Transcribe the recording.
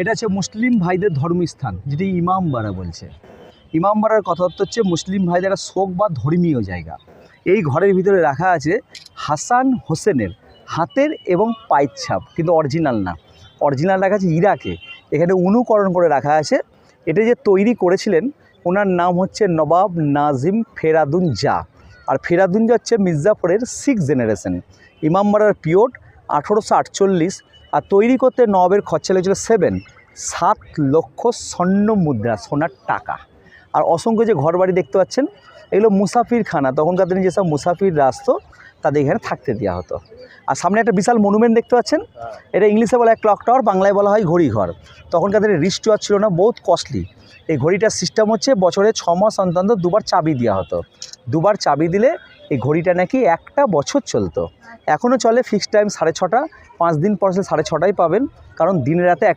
এটা হচ্ছে মুসলিম ভাইদের ধর্মস্থান, যেটি ইমামবাড়া বলছে। ইমামবাড়ার কথা হচ্ছে মুসলিম ভাইদের একটা শোক বা ধর্মীয় জায়গা। এই ঘরের ভিতরে রাখা আছে হাসান হোসেনের হাতের এবং পায়ের ছাপ, কিন্তু অরিজিনাল না। অরিজিনাল রাখা আছে ইরাকে। এখানে অনুকরণ করে রাখা আছে। এটা যে তৈরি করেছিলেন, ওনার নাম হচ্ছে নবাব নাজিম ফেরাদুন জা আর ফেরাদুন জা হচ্ছে মির্জাফরের সিক্স জেনারেশন ইমামবাড়ার পিওর আঠেরোশো আটচল্লিশ আর তৈরি করতে নবের খরচা লেগেছিলো সেভেন সাত লক্ষ স্বর্ণ মুদ্রা, সোনার টাকা। আর অসংখ্য যে ঘরবাড়ি দেখতে পাচ্ছেন, এগুলো মুসাফির খানা তখনকার দিনে যেসব মুসাফির আসতো, তাদের এখানে থাকতে দেওয়া হতো। আর সামনে একটা বিশাল মনুমেন্ট দেখতে পাচ্ছেন, এটা ইংলিশে বলা হয় ক্লক টাওয়ার বাংলায় বলা হয় ঘড়িঘর। তখনকার দিনে রিস্ট ছিল না, বহুত কস্টলি এই ঘড়িটার সিস্টেম হচ্ছে বছরে ছ মাস অন্তত দুবার চাবি দেওয়া হতো। দুবার চাবি দিলে এই ঘড়িটা নাকি একটা বছর চলতো। এখনও চলে ফিক্সড টাইম সাড়ে ছটা, পাঁচ দিন পর সাড়ে ছটাই পাবেন। কারণ দিন রাতে এক